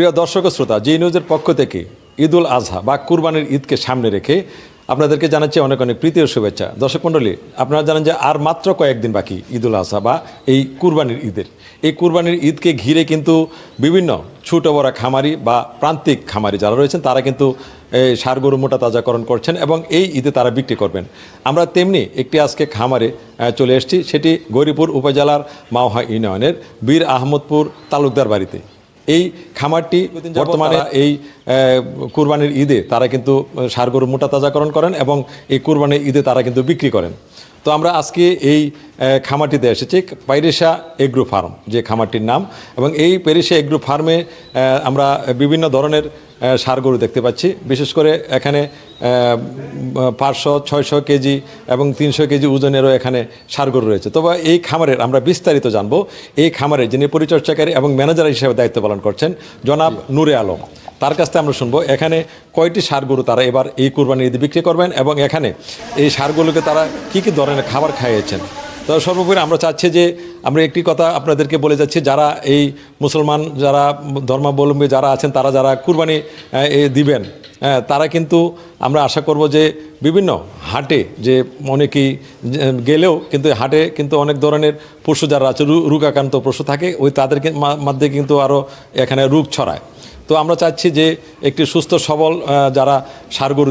প্রিয় দর্শক শ্রোতা, জি নিউজের পক্ষ থেকে ঈদুল আজহা বা কুরবানির ঈদকে সামনে রেখে আপনাদেরকে জানাচ্ছি অনেক অনেক প্রীতি ও শুভেচ্ছা। দর্শক মণ্ডলী, আপনারা জানেন যে আর মাত্র কয়েকদিন বাকি ঈদুল আজহা বা এই কুরবানির ঈদের। এই কুরবানির ঈদকে ঘিরে কিন্তু বিভিন্ন ছোট বড় খামারি বা প্রান্তিক খামারি যারা রয়েছেন, তারা কিন্তু সার গরু মোটা তাজাকরণ করছেন এবং এই ঈদে তারা বিক্রি করবেন। আমরা তেমনি একটি আজকে খামারে চলে এসেছি, সেটি গৌরীপুর উপজেলার মাওহা ইউনিয়নের বীর আহমদপুর তালুকদার বাড়িতে। এই খামারটি বর্তমানে এই কুরবানির ঈদে তারা কিন্তু সার গরু মোটা তাজাকরণ করেন এবং এই কুরবানির ঈদে তারা কিন্তু বিক্রি করেন। তো আমরা আজকে এই খামারটিতে এসেছি পাইরেশা এগ্রো ফার্ম যে খামারটির নাম। এবং এই পেরিসা এগ্রো ফার্মে আমরা বিভিন্ন ধরনের সার গরু দেখতে পাচ্ছি। বিশেষ করে এখানে পাঁচশো ছয়শো কেজি এবং তিনশো কেজি ওজনেরও এখানে সার গরু রয়েছে। তবে এই খামারের আমরা বিস্তারিত জানব। এই খামারের যিনি পরিচর্যাকারী এবং ম্যানেজার হিসেবে দায়িত্ব পালন করছেন জনাব নূরে আলম তার কাছ থেকে আমরা শুনব এখানে কয়টি সার গরু তারা এবার এই কুরবানি ঈদে বিক্রি করবেন এবং এখানে এই সারগুলোকে তারা কী কী ধরনের খাবার খাইয়েছেন? তো সর্বোপরি আমরা চাচ্ছি যে আমরা একটি কথা আপনাদেরকে বলে যাচ্ছি, যারা এই মুসলমান, যারা ধর্মাবলম্বী যারা আছেন, তারা যারা কুরবানি দিবেন তারা কিন্তু আমরা আশা করব যে বিভিন্ন হাটে যে অনেকেই গেলেও কিন্তু হাটে কিন্তু অনেক ধরনের পশু যারা আছে রোগাক্রান্ত পশু থাকে, ওই তাদেরকে মা- মধ্যে কিন্তু আরও এখানে রোগ ছড়ায়। তো আমরা চাচ্ছি যে একটি সুস্থ, সবল যারা সার গরু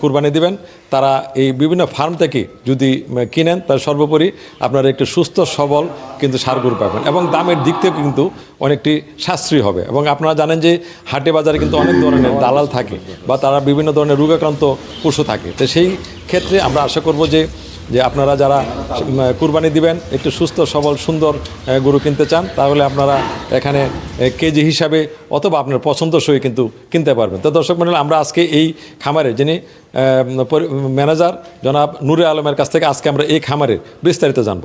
কুরবানি দিবেন, তারা এই বিভিন্ন ফার্ম থেকে যদি কিনেন, তার সর্বোপরি আপনারা একটি সুস্থ, সবল কিন্তু সার গরু পাবেন। এবং দামের দিক থেকে কিন্তু অনেকটি সাশ্রয়ী হবে। এবং আপনারা জানেন যে হাটে বাজারে কিন্তু অনেক ধরনের দালাল থাকে বা তারা বিভিন্ন ধরনের রোগাক্রান্ত পশু থাকে। তো সেই ক্ষেত্রে আমরা আশা করব যে যে আপনারা যারা কুরবানি দিবেন, একটু সুস্থ, সবল, সুন্দর গরু কিনতে চান, তাহলে আপনারা এখানে কেজি হিসাবে অথবা আপনার পছন্দ সই কিন্তু কিনতে পারবেন। তো দর্শক মন্ডল, আমরা আজকে এই খামারে যিনি ম্যানেজার জনাব নুরে আলমের কাছ থেকে আজকে আমরা এই খামারের বিস্তারিত জানব।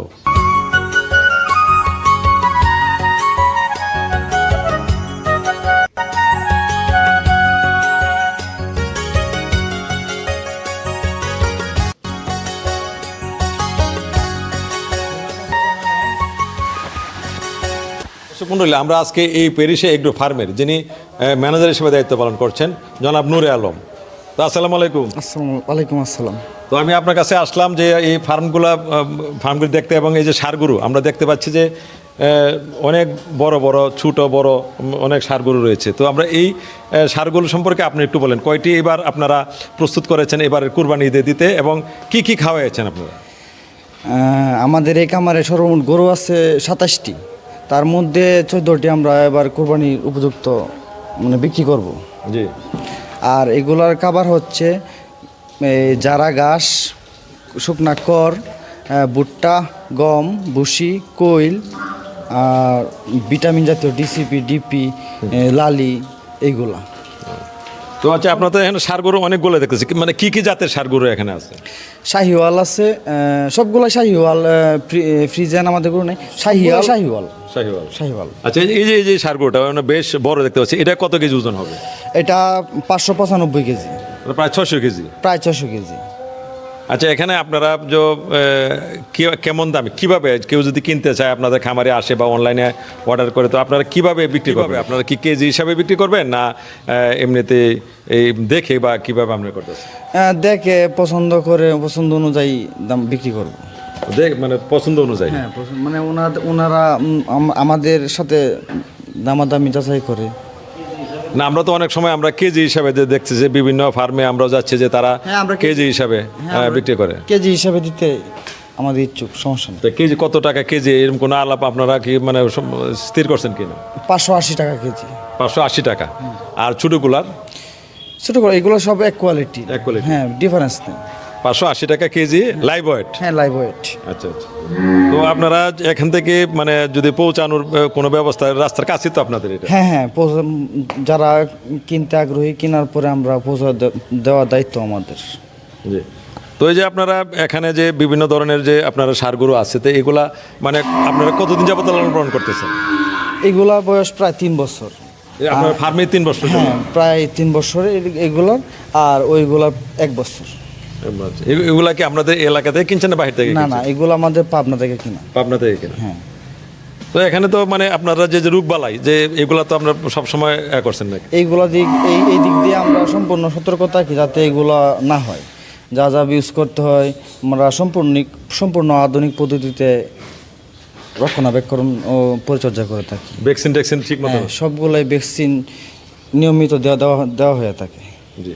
দর্শক মণ্ডলী আমরা আজকে এই প্যারিসে এগ্রো ফার্মের যিনি ম্যানেজার হিসেবে দায়িত্ব পালন করছেন জনাব নুরে আলম। তো আসসালামু আলাইকুম। আসসালামু ওয়ালাইকুম আসসালাম। তো আমি আপনার কাছে আসলাম যে এই ফার্মগুলো ফার্মগুলি দেখতে এবং এই যে সারগুরু আমরা দেখতে পাচ্ছি যে অনেক বড় বড় ছোট বড় অনেক সারগুরু রয়েছে। তো আমরা এই সারগুলো সম্পর্কে আপনি একটু বলেন কয়টি এবার আপনারা প্রস্তুত করেছেন এবারের কুরবানি ঈদে দিতে এবং কি কি খাওয়াইছেন আপনারা? আমাদের এই কামারে সর্বমোট গরু আছে সাতাশটি। তার মধ্যে চোদ্দটি আমরা এবার কোরবানির উপযুক্ত মানে বিক্রি করব। জি। আর এগুলার খাবার হচ্ছে এই জারা ঘাস শুকনা কর ভুট্টা গম ভুসি কইল আর ভিটামিন জাতীয় ডিসিপি ডিপি লালি এইগুলা তো আচ্ছা আপনার তো এখানে সারগরু অনেকগুলো দেখতেছি। মানে কি কি জাতের সারগরু এখানে আছে? শাহিওয়াল আছে সবগুলো শাহিওয়াল ফ্রিজেন আমাদের গরু নেই। শাহিওয়াল শাহিওয়াল? শাহিওয়াল। শাহিওয়াল। আচ্ছা এই যে এই যে সারগরুটা মানে বেশ বড় দেখতে পাচ্ছি। এটা কত কেজি ওজন হবে? এটা পাঁচশো পঁচানব্বই কেজি। প্রায় ছশো কেজি। প্রায় ছশো কেজি। আচ্ছা এখানে আপনারা যে কেমন দামে কীভাবে কেউ যদি কিনতে চায় আপনাদের খামারে আসে বা অনলাইনে অর্ডার করে তো আপনারা কীভাবে বিক্রি করবেন? আপনারা কি কেজি হিসাবে বিক্রি করবেন না এমনিতে এই দেখে বা কীভাবে আপনারা করতেছেন? আহ, দেখে পছন্দ করে পছন্দ অনুযায়ী দাম বিক্রি করব। দেখ মানে পছন্দ অনুযায়ী? হ্যাঁ মানে ওনারা ওনারা আমাদের সাথে দামাদামি যাচাই করে। না আমরা তো অনেক সময় আমরা কেজি হিসাবে যে দেখছি যে বিভিন্ন ফার্মে আমরা যাচ্ছি যে তারা হ্যাঁ, কেজি- হিসাবে হ্যাঁ, বিক্রি করে। কেজি হিসাবে দিতে আমাদের ইচ্ছুক সমস্যা নেই। কেজি কত টাকা কেজি? এরকম কোনো আলাপ আপনারা কি মানে স্থির করছেন কিনা? পাঁচশো আশি টাকা কেজি। পাঁচশো আশি টাকা। আর ছোটোগুলার? ছোটোগুলো এগুলো সব এক কোয়ালিটি এক কোয়ালিটি হ্যাঁ ডিফারেন্স নেই। পাঁচশো আশি টাকা কেজি লাইভ ওয়েট হ্যাঁ লাইভ ওয়েট আচ্ছা আচ্ছা। তো আপনারা এখান থেকে মানে যদি পৌঁছানোর কোনো ব্যবস্থা রাস্তার কাছে তো আপনাদের এটা? হ্যাঁ হ্যাঁ যারা কিনতে আগ্রহী কেনার পরে আমরা পৌঁছা দেওয়ার দায়িত্ব আমাদের। জি। তো এই যে আপনারা এখানে যে বিভিন্ন ধরনের যে আপনারা সারগুলো আছে তো এগুলা মানে আপনারা কতদিন যাবত লালন পালন করতেছেন? এগুলা বয়স প্রায় তিন বছর। আপনার ফার্মে তিন বছর হ্যাঁ প্রায় তিন বছর এগুলোর আর ওইগুলা এক বছর। এগুলা কি আপনাদের এলাকা থেকে কিনছেন না বাহির থেকে না না এগুলো আমাদের পাবনা থেকে কিনা। পাবনা থেকে কিনা? হ্যাঁ। তো এখানে তো মানে আপনারা যে যে রোগবালাই যে এগুলা তো আপনারা সবসময় এ করছেন নাকি? এইগুলা দিক এই এই দিক দিয়ে আমরা সম্পূর্ণ সতর্ক থাকি যাতে এগুলা না হয়। যা যা ইউজ করতে হয় আমরা সম্পূর্ণ সম্পূর্ণ আধুনিক পদ্ধতিতে রক্ষণাবেক্ষণ ও পরিচর্যা করে থাকি। ভ্যাকসিন ট্যাকসিন ঠিক মতো? হ্যাঁ সবগুলাই ভ্যাকসিন নিয়মিত দেওয়া দেওয়া দেওয়া হয়ে থাকে। জি।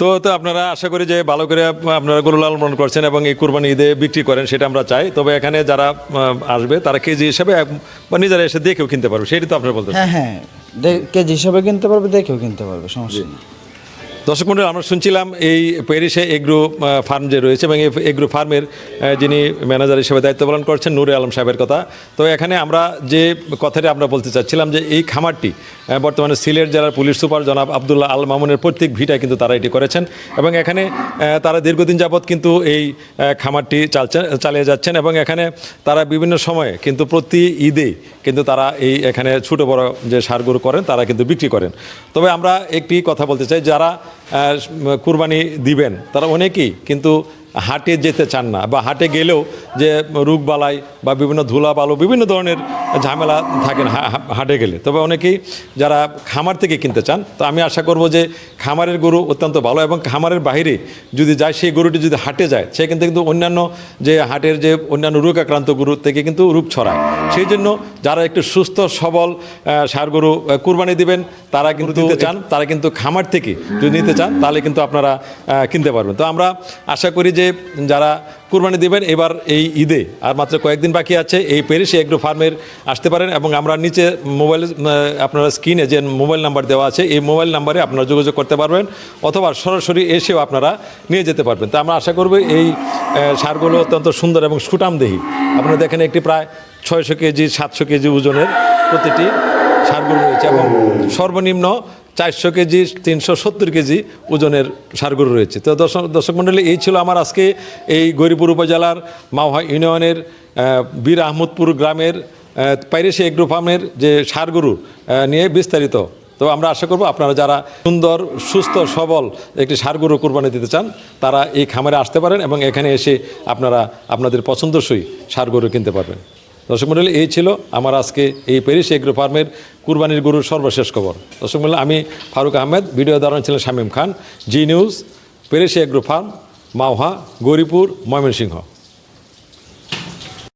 তো তো আপনারা আশা করি যে ভালো করে আপনারা গরু লালন পালন করছেন এবং এই কুরবানি ঈদে বিক্রি করেন সেটা আমরা চাই। তবে এখানে যারা আসবে তারা কেজি হিসাবে বা নিজেরা এসে দেখেও কিনতে পারবে সেটা তো আপনারা বলতে হ্যাঁ হ্যাঁ কেজি হিসাবে কিনতে পারবে দেখেও কিনতে পারবে সমস্যা নেই। দর্শক মন্ডলী, আমরা শুনছিলাম এই প্যারিসে এগ্রো ফার্ম যে রয়েছে এবং এই এগ্রো ফার্মের যিনি ম্যানেজার হিসেবে দায়িত্ব পালন করছেন নুরে আলম সাহেবের কথা। তো এখানে আমরা যে কথাটি আমরা বলতে চাচ্ছিলাম যে এই খামারটি বর্তমানে সিলেট জেলার পুলিশ সুপার জনাব আবদুল্লাহ আল মামুনের প্রত্যেক ভিটায় কিন্তু তারা এটি করেছেন এবং এখানে তারা দীর্ঘদিন যাবৎ কিন্তু এই খামারটি চালিয়ে যাচ্ছেন এবং এখানে তারা বিভিন্ন সময়ে কিন্তু প্রতি ঈদে কিন্তু তারা এই এখানে ছোটো বড় যে সারগুলো করেন, তারা কিন্তু বিক্রি করেন। তবে আমরা একটি কথা বলতে চাই, যারা কুরবানি দিবেন। তারা অনেকেই কিন্তু হাটে যেতে চান না বা হাটে গেলেও যে রোগবালাই বা বিভিন্ন ধুলা বালু বিভিন্ন ধরনের ঝামেলা থাকেন হা- হাটে গেলে। তবে অনেকেই যারা খামার থেকে কিনতে চান তো আমি আশা করব যে খামারের গরু অত্যন্ত ভালো এবং খামারের বাইরে যদি যায় সেই গরুটি যদি হাটে যায় সে কিন্তু কিন্তু অন্যান্য যে হাটের যে অন্যান্য রোগ আক্রান্ত গরু থেকে কিন্তু রোগ ছড়ায়। সেই জন্য যারা একটু সুস্থ সবল সার গরু কুরবানি দিবেন তারা কিন্তু দিতে চান তারা কিন্তু খামার থেকে যদি নিতে চান তাহলে কিন্তু আপনারা কিনতে পারবেন। তো আমরা আশা করি যে যারা কুরবানি দিবেন, এবার এই ঈদে আর মাত্র কয়েকদিন বাকি আছে, এই প্যারিসে এগ্রো ফার্মের আসতে পারেন এবং আমরা নিচে মোবাইল আপনারা স্ক্রিনে যে মোবাইল নাম্বার দেওয়া আছে, এই মোবাইল নাম্বারে আপনারা যোগাযোগ করতে পারবেন অথবা সরাসরি এসেও আপনারা নিয়ে যেতে পারবেন। তা আমরা আশা করব এই সারগুলো অত্যন্ত সুন্দর এবং সুটামদেহী আপনারা দেখেন একটি প্রায় ছয়শো কেজি, সাতশো কেজি ওজনের প্রতিটি সারগুলো রয়েছে এবং সর্বনিম্ন চারশো কেজি, তিনশো সত্তর কেজি ওজনের সারগুলো রয়েছে। তো দর্শক দর্শক মণ্ডলী এই ছিল আমার আজকে এই গরিপুর উপজেলার মাওহা ইউনিয়নের বীর আহমদপুর গ্রামের পাইরেসি এগ্রো ফার্মের যে সারগুরু নিয়ে বিস্তারিত। তো আমরা আশা করব আপনারা যারা সুন্দর, সুস্থ, সবল একটি সারগুরু কোরবানি দিতে চান, তারা এই খামারে আসতে পারেন এবং এখানে এসে আপনারা আপনাদের পছন্দসই সারগুরু কিনতে পারবেন। দর্শক মন্ডলী, এই ছিল আমার আজকে এই প্যারিস এগ্রো ফার্মের কুরবানির গুরুর সর্বশেষ খবর। দর্শক মন্ডলী, আমি ফারুক আহমেদ, ভিডিও ধারণ ছিলেন Shamim Khan, Zee News Paris Agro Farm, Mawha, Gouripur, Mymensingh.